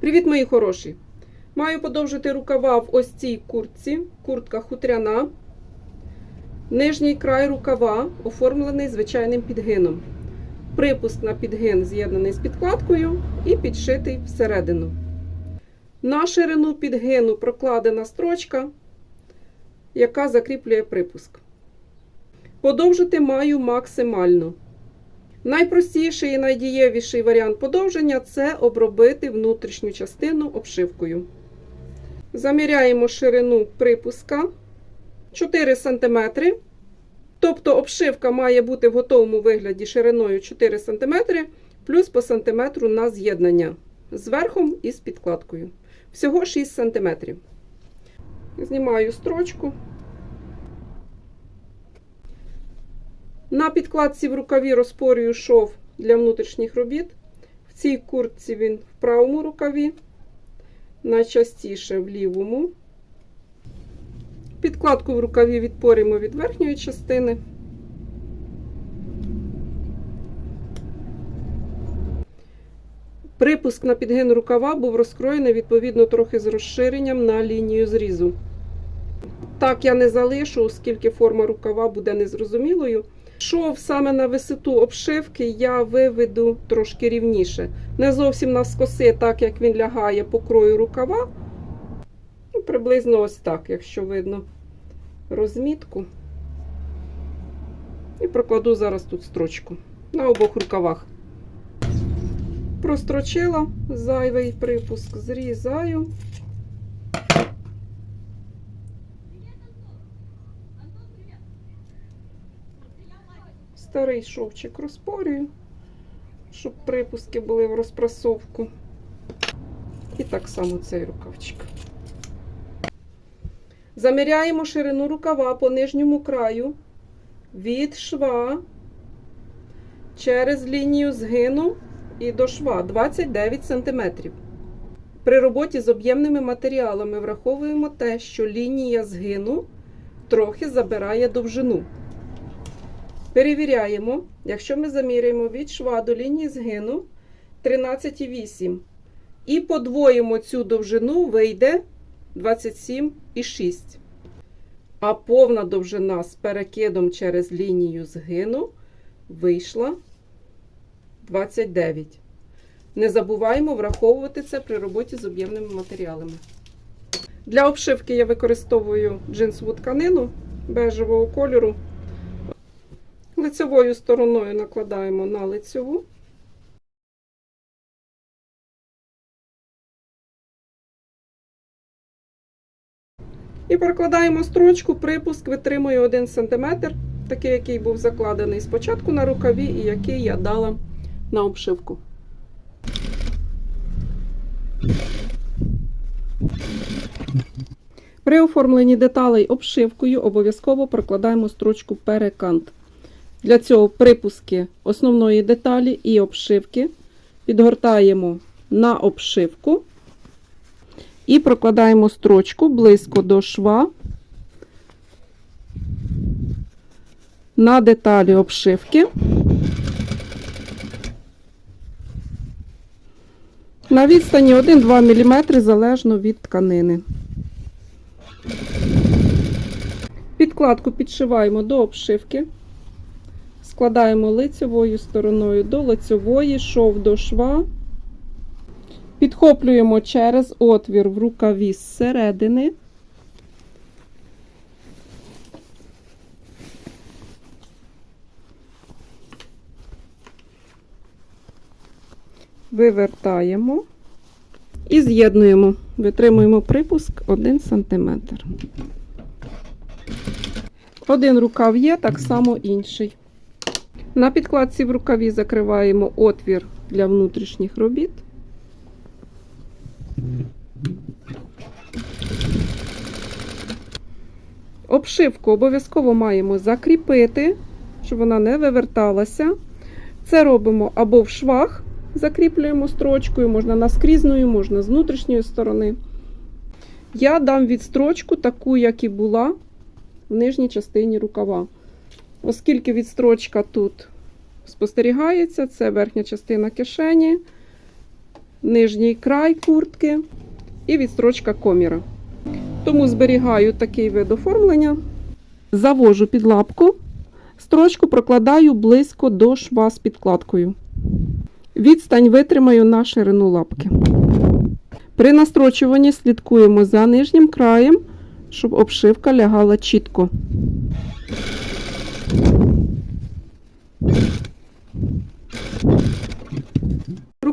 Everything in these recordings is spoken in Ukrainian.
Привіт, мої хороші! Маю подовжити рукава в ось цій куртці. Куртка хутряна. Нижній край рукава оформлений звичайним підгином. Припуск на підгин з'єднаний з підкладкою і підшитий всередину. На ширину підгину прокладена строчка, яка закріплює припуск. Подовжити маю максимально. Найпростіший і найдієвіший варіант подовження це обробити внутрішню частину обшивкою. Заміряємо ширину припуска 4 см. Тобто обшивка має бути в готовому вигляді шириною 4 см, плюс по сантиметру на з'єднання з верхом і з підкладкою. Всього 6 см. Знімаю строчку. На підкладці в рукаві розпорюю шов для внутрішніх робіт. В цій куртці він в правому рукаві, найчастіше в лівому. Підкладку в рукаві відпорюємо від верхньої частини. Припуск на підгин рукава був розкроєний відповідно трохи з розширенням на лінію зрізу. Так я не залишу, оскільки форма рукава буде незрозумілою. Шов саме на висоту обшивки я виведу трошки рівніше. Не зовсім навскоси, так як він лягає по крою рукава. Ну, приблизно ось так, якщо видно розмітку. І прокладу зараз тут строчку на обох рукавах. Прострочила зайвий припуск, зрізаю. Старий шовчик розпорюю, щоб припуски були в розпрасовку. І так само цей рукавчик. Заміряємо ширину рукава по нижньому краю від шва через лінію згину і до шва 29 см. При роботі з об'ємними матеріалами враховуємо те, що лінія згину трохи забирає довжину. Перевіряємо, якщо ми заміряємо від шва до лінії згину 13,8 і подвоїмо цю довжину, вийде 27,6. А повна довжина з перекидом через лінію згину вийшла 29. Не забуваємо враховувати це при роботі з об'ємними матеріалами. Для обшивки я використовую джинсову тканину бежевого кольору. Лицевою стороною накладаємо на лицеву. І прокладаємо строчку, припуск витримує 1 см, такий, який був закладений спочатку на рукаві і який я дала на обшивку. При оформленні деталей обшивкою обов'язково прокладаємо строчку перекант. Для цього припуски основної деталі і обшивки підгортаємо на обшивку і прокладаємо строчку близько до шва на деталі обшивки. На відстані 1-2 мм залежно від тканини. Підкладку підшиваємо до обшивки. Складаємо лицевою стороною до лицевої, шов до шва. Підхоплюємо через отвір в рукаві зсередини. Вивертаємо і з'єднуємо. Витримуємо припуск 1 см. Один рукав є, так само інший. На підкладці в рукаві закриваємо отвір для внутрішніх робіт. Обшивку обов'язково маємо закріпити, щоб вона не виверталася. Це робимо або в швах, закріплюємо строчкою, можна наскрізною, можна з внутрішньої сторони. Я дам відстрочку таку, як і була в нижній частині рукава. Оскільки відстрочка тут спостерігається, це верхня частина кишені. нижній край куртки і відстрочка коміра. Тому зберігаю такий вид оформлення. Завожу під лапку, строчку прокладаю близько до шва з підкладкою. Відстань витримаю на ширину лапки. При настрочуванні слідкуємо за нижнім краєм, щоб обшивка лягала чітко.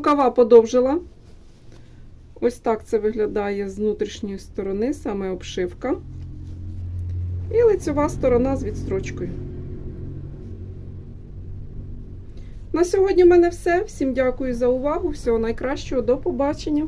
Рукава подовжила. Ось так це виглядає з внутрішньої сторони, саме обшивка. І лицьова сторона з відстрочкою. На сьогодні в мене все. Всім дякую за увагу. Всього найкращого. До побачення.